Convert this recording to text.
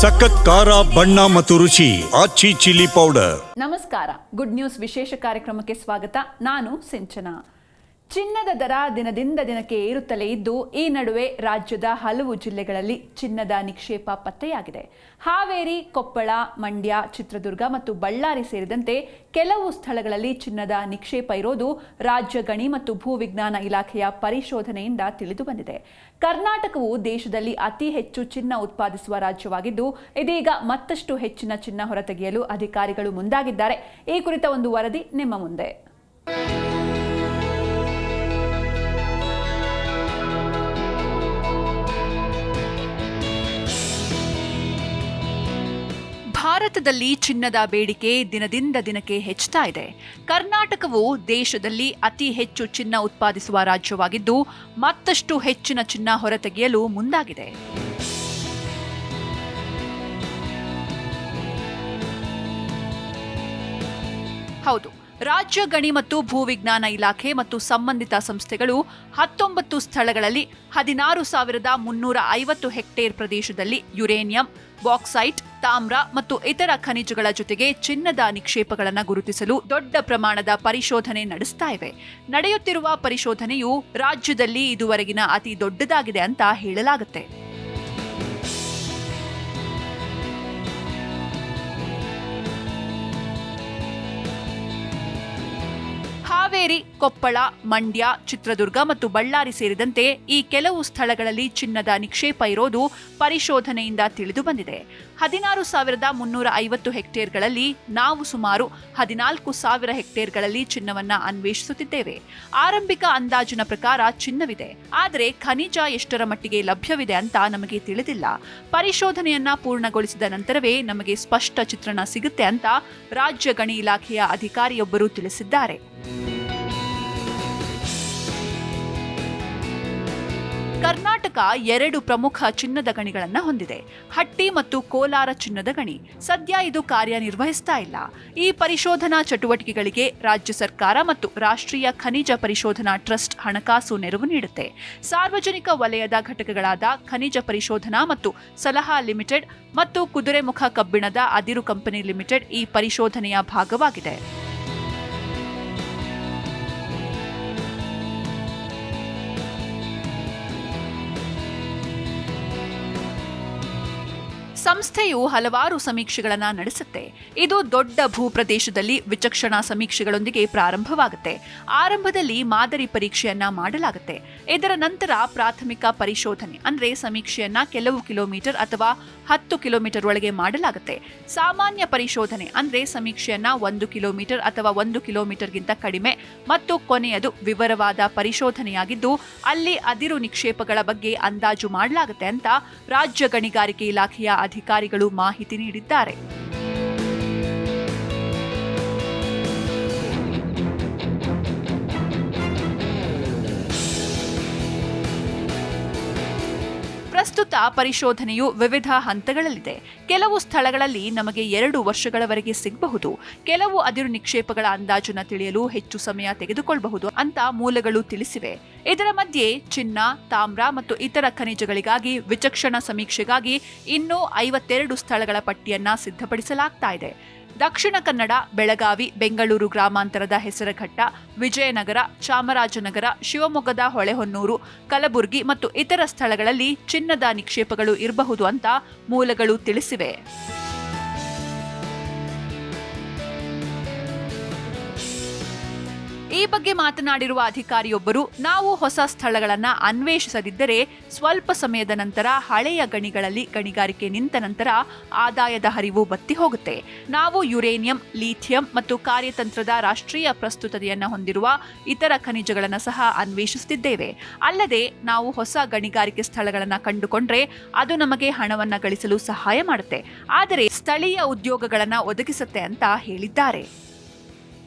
ಸಖತ್ ಖಾರ, ಬಣ್ಣ ಮತ್ತು ರುಚಿ, ಆಚಿ ಚಿಲ್ಲಿ ಪೌಡರ್. ನಮಸ್ಕಾರ. ಗುಡ್ ನ್ಯೂಸ್ ವಿಶೇಷ ಕಾರ್ಯಕ್ರಮಕ್ಕೆ ಸ್ವಾಗತ. ನಾನು ಸಿಂಚನಾ. ಚಿನ್ನದ ದರ ದಿನದಿಂದ ದಿನಕ್ಕೆ ಏರುತ್ತಲೇ ಇದ್ದು, ಈ ನಡುವೆ ರಾಜ್ಯದ ಹಲವು ಜಿಲ್ಲೆಗಳಲ್ಲಿ ಚಿನ್ನದ ನಿಕ್ಷೇಪ ಪತ್ತೆಯಾಗಿದೆ. ಹಾವೇರಿ, ಕೊಪ್ಪಳ, ಮಂಡ್ಯ, ಚಿತ್ರದುರ್ಗ ಮತ್ತು ಬಳ್ಳಾರಿ ಸೇರಿದಂತೆ ಕೆಲವು ಸ್ಥಳಗಳಲ್ಲಿ ಚಿನ್ನದ ನಿಕ್ಷೇಪ ಇರೋದು ರಾಜ್ಯ ಗಣಿ ಮತ್ತು ಭೂವಿಜ್ಞಾನ ಇಲಾಖೆಯ ಪರಿಶೋಧನೆಯಿಂದ ತಿಳಿದುಬಂದಿದೆ ಕರ್ನಾಟಕವು ದೇಶದಲ್ಲಿ ಅತಿ ಹೆಚ್ಚು ಚಿನ್ನ ಉತ್ಪಾದಿಸುವ ರಾಜ್ಯವಾಗಿದ್ದು, ಇದೀಗ ಮತ್ತಷ್ಟು ಹೆಚ್ಚಿನ ಚಿನ್ನ ಹೊರತೆಗೆಯಲು ಅಧಿಕಾರಿಗಳು ಮುಂದಾಗಿದ್ದಾರೆ. ಈ ಕುರಿತ ಒಂದು ವರದಿ ನಿಮ್ಮ ಮುಂದೆ. ಭಾರತದಲ್ಲಿ ಚಿನ್ನದ ಬೇಡಿಕೆ ದಿನದಿಂದ ದಿನಕ್ಕೆ ಹೆಚ್ಚುತ್ತಾ ಇದೆ. ಕರ್ನಾಟಕವು ದೇಶದಲ್ಲಿ ಅತಿ ಹೆಚ್ಚು ಚಿನ್ನ ಉತ್ಪಾದಿಸುವ ರಾಜ್ಯವಾಗಿದ್ದು, ಮತ್ತಷ್ಟು ಹೆಚ್ಚಿನ ಚಿನ್ನ ಹೊರತೆಗೆಯಲು ಮುಂದಾಗಿದೆ. ಹೌದು, ರಾಜ್ಯ ಗಣಿ ಮತ್ತು ಭೂವಿಜ್ಞಾನ ಇಲಾಖೆ ಮತ್ತು ಸಂಬಂಧಿತ ಸಂಸ್ಥೆಗಳು ಹತ್ತೊಂಬತ್ತು ಸ್ಥಳಗಳಲ್ಲಿ ಹದಿನಾರು ಸಾವಿರದ ಮುನ್ನೂರ ಐವತ್ತು ಹೆಕ್ಟೇರ್ ಪ್ರದೇಶದಲ್ಲಿ ಯುರೇನಿಯಂ, ಬಾಕ್ಸೈಟ್ ತಾಮ್ರ ಮತ್ತು ಇತರ ಖನಿಜಗಳ ಜೊತೆಗೆ ಚಿನ್ನದ ನಿಕ್ಷೇಪಗಳನ್ನು ಗುರುತಿಸಲು ದೊಡ್ಡ ಪ್ರಮಾಣದ ಪರಿಶೋಧನೆ ನಡೆಸ್ತಾ ಇವೆ. ನಡೆಯುತ್ತಿರುವ ಪರಿಶೋಧನೆಯು ರಾಜ್ಯದಲ್ಲಿ ಇದುವರೆಗಿನ ಅತಿ ದೊಡ್ಡದಾಗಿದೆ ಅಂತ ಹೇಳಲಾಗುತ್ತೆ. ಹಾವೇರಿ, ಕೊಪ್ಪಳ, ಮಂಡ್ಯ, ಚಿತ್ರದುರ್ಗ ಮತ್ತು ಬಳ್ಳಾರಿ ಸೇರಿದಂತೆ ಈ ಕೆಲವು ಸ್ಥಳಗಳಲ್ಲಿ ಚಿನ್ನದ ನಿಕ್ಷೇಪ ಇರೋದು ಪರಿಶೋಧನೆಯಿಂದ ತಿಳಿದು ಬಂದಿದೆ. ಹದಿನಾರು ಸಾವಿರದ ಮುನ್ನೂರ ಐವತ್ತು ಹೆಕ್ಟೇರ್ಗಳಲ್ಲಿ ನಾವು ಸುಮಾರು ಹದಿನಾಲ್ಕು ಸಾವಿರ ಹೆಕ್ಟೇರ್ಗಳಲ್ಲಿ ಚಿನ್ನವನ್ನ ಅನ್ವೇಷಿಸುತ್ತಿದ್ದೇವೆ. ಆರಂಭಿಕ ಅಂದಾಜಿನ ಪ್ರಕಾರ ಚಿನ್ನವಿದೆ. ಆದರೆ ಖನಿಜ ಎಷ್ಟರ ಮಟ್ಟಿಗೆ ಲಭ್ಯವಿದೆ ಅಂತ ನಮಗೆ ತಿಳಿದಿಲ್ಲ. ಪರಿಶೋಧನೆಯನ್ನ ಪೂರ್ಣಗೊಳಿಸಿದ ನಂತರವೇ ನಮಗೆ ಸ್ಪಷ್ಟ ಚಿತ್ರಣ ಸಿಗುತ್ತೆ ಅಂತ ರಾಜ್ಯ ಗಣಿ ಇಲಾಖೆಯ ಅಧಿಕಾರಿಯೊಬ್ಬರು ತಿಳಿಸಿದ್ದಾರೆ. ಕರ್ನಾಟಕ ಎರಡು ಪ್ರಮುಖ ಚಿನ್ನದ ಗಣಿಗಳನ್ನು ಹೊಂದಿದೆ. ಹಟ್ಟಿ ಮತ್ತು ಕೋಲಾರ ಚಿನ್ನದ ಗಣಿ. ಸದ್ಯ ಇದು ಕಾರ್ಯನಿರ್ವಹಿಸ್ತಾ ಇಲ್ಲ. ಈ ಪರಿಶೋಧನಾ ಚಟುವಟಿಕೆಗಳಿಗೆ ರಾಜ್ಯ ಸರ್ಕಾರ ಮತ್ತು ರಾಷ್ಟ್ರೀಯ ಖನಿಜ ಪರಿಶೋಧನಾ ಟ್ರಸ್ಟ್ ಹಣಕಾಸು ನೆರವು ನೀಡುತ್ತೆ. ಸಾರ್ವಜನಿಕ ವಲಯದ ಘಟಕಗಳಾದ ಖನಿಜ ಪರಿಶೋಧನಾ ಮತ್ತು ಸಲಹಾ ಲಿಮಿಟೆಡ್ ಮತ್ತು ಕುದುರೆಮುಖ ಕಬ್ಬಿಣದ ಅದಿರು ಕಂಪನಿ ಲಿಮಿಟೆಡ್ ಈ ಪರಿಶೋಧನೆಯ ಭಾಗವಾಗಿದೆ. ಸಂಸ್ಥೆಯು ಹಲವಾರು ಸಮೀಕ್ಷೆಗಳನ್ನು ನಡೆಸುತ್ತೆ. ಇದು ದೊಡ್ಡ ಭೂಪ್ರದೇಶದಲ್ಲಿ ವಿಚಕ್ಷಣಾ ಸಮೀಕ್ಷೆಗಳೊಂದಿಗೆ ಪ್ರಾರಂಭವಾಗುತ್ತೆ. ಆರಂಭದಲ್ಲಿ ಮಾದರಿ ಪರೀಕ್ಷೆಯನ್ನ ಮಾಡಲಾಗುತ್ತೆ. ಇದರ ನಂತರ ಪ್ರಾಥಮಿಕ ಪರಿಶೋಧನೆ, ಅಂದ್ರೆ ಸಮೀಕ್ಷೆಯನ್ನ ಕೆಲವು ಕಿಲೋಮೀಟರ್ ಅಥವಾ ಹತ್ತು ಕಿಲೋಮೀಟರ್ ಒಳಗೆ ಮಾಡಲಾಗುತ್ತೆ. ಸಾಮಾನ್ಯ ಪರಿಶೋಧನೆ, ಅಂದ್ರೆ ಸಮೀಕ್ಷೆಯನ್ನ ಒಂದು ಕಿಲೋಮೀಟರ್ ಅಥವಾ ಒಂದು ಕಿಲೋಮೀಟರ್ಗಿಂತ ಕಡಿಮೆ ಮತ್ತು ಕೊನೆಯದು ವಿವರವಾದ ಪರಿಶೋಧನೆಯಾಗಿದ್ದು, ಅಲ್ಲಿ ಅದಿರು ನಿಕ್ಷೇಪಗಳ ಬಗ್ಗೆ ಅಂದಾಜು ಮಾಡಲಾಗುತ್ತೆ ಅಂತ ರಾಜ್ಯ ಗಣಿಗಾರಿಕೆ ಇಲಾಖೆಯ ಅಧಿಕಾರಿಗಳು ಮಾಹಿತಿ ನೀಡಿದ್ದಾರೆ. ಪ್ರಸ್ತುತ ಪರಿಶೋಧನೆಯು ವಿವಿಧ ಹಂತಗಳಲ್ಲಿದೆ. ಕೆಲವು ಸ್ಥಳಗಳಲ್ಲಿ ನಮಗೆ ಎರಡು ವರ್ಷಗಳವರೆಗೆ ಸಿಗಬಹುದು. ಕೆಲವು ಅದಿರು ನಿಕ್ಷೇಪಗಳ ಅಂದಾಜನ್ನು ತಿಳಿಯಲು ಹೆಚ್ಚು ಸಮಯ ತೆಗೆದುಕೊಳ್ಳಬಹುದು ಅಂತ ಮೂಲಗಳು ತಿಳಿಸಿವೆ. ಇದರ ಮಧ್ಯೆ ಚಿನ್ನ, ತಾಮ್ರ ಮತ್ತು ಇತರ ಖನಿಜಗಳಿಗಾಗಿ ವಿಚಕ್ಷಣ ಸಮೀಕ್ಷೆಗಾಗಿ ಇನ್ನೂ ಐವತ್ತೆರಡು ಸ್ಥಳಗಳ ಪಟ್ಟಿಯನ್ನ ಸಿದ್ಧಪಡಿಸಲಾಗ್ತಾ ಇದೆ. ದಕ್ಷಿಣ ಕನ್ನಡ, ಬೆಳಗಾವಿ, ಬೆಂಗಳೂರು ಗ್ರಾಮಾಂತರದ ಹೆಸರಘಟ್ಟ, ವಿಜಯನಗರ, ಚಾಮರಾಜನಗರ, ಶಿವಮೊಗ್ಗದ ಹೊಳೆಹೊನ್ನೂರು, ಕಲಬುರಗಿ ಮತ್ತು ಇತರ ಸ್ಥಳಗಳಲ್ಲಿ ಚಿನ್ನದ ನಿಕ್ಷೇಪಗಳು ಇರಬಹುದು ಅಂತ ಮೂಲಗಳು ತಿಳಿಸಿವೆ. ಈ ಬಗ್ಗೆ ಮಾತನಾಡಿರುವ ಅಧಿಕಾರಿಯೊಬ್ಬರು, ನಾವು ಹೊಸ ಸ್ಥಳಗಳನ್ನು ಅನ್ವೇಷಿಸದಿದ್ದರೆ ಸ್ವಲ್ಪ ಸಮಯದ ನಂತರ ಹಳೆಯ ಗಣಿಗಳಲ್ಲಿ ಗಣಿಗಾರಿಕೆ ನಿಂತ ನಂತರ ಆದಾಯದ ಹರಿವು ಬತ್ತಿ ಹೋಗುತ್ತೆ. ನಾವು ಯುರೇನಿಯಂ, ಲಿಥಿಯಂ ಮತ್ತು ಕಾರ್ಯತಂತ್ರದ ರಾಷ್ಟ್ರೀಯ ಪ್ರಸ್ತುತತೆಯನ್ನು ಹೊಂದಿರುವ ಇತರ ಖನಿಜಗಳನ್ನು ಸಹ ಅನ್ವೇಷಿಸುತ್ತಿದ್ದೇವೆ ಅಲ್ಲದೆ, ನಾವು ಹೊಸ ಗಣಿಗಾರಿಕೆ ಸ್ಥಳಗಳನ್ನು ಕಂಡುಕೊಂಡ್ರೆ ಅದು ನಮಗೆ ಹಣವನ್ನು ಗಳಿಸಲು ಸಹಾಯ ಮಾಡುತ್ತೆ. ಆದರೆ, ಸ್ಥಳೀಯ ಉದ್ಯೋಗಗಳನ್ನು ಒದಗಿಸುತ್ತೆ ಅಂತ ಹೇಳಿದ್ದಾರೆ.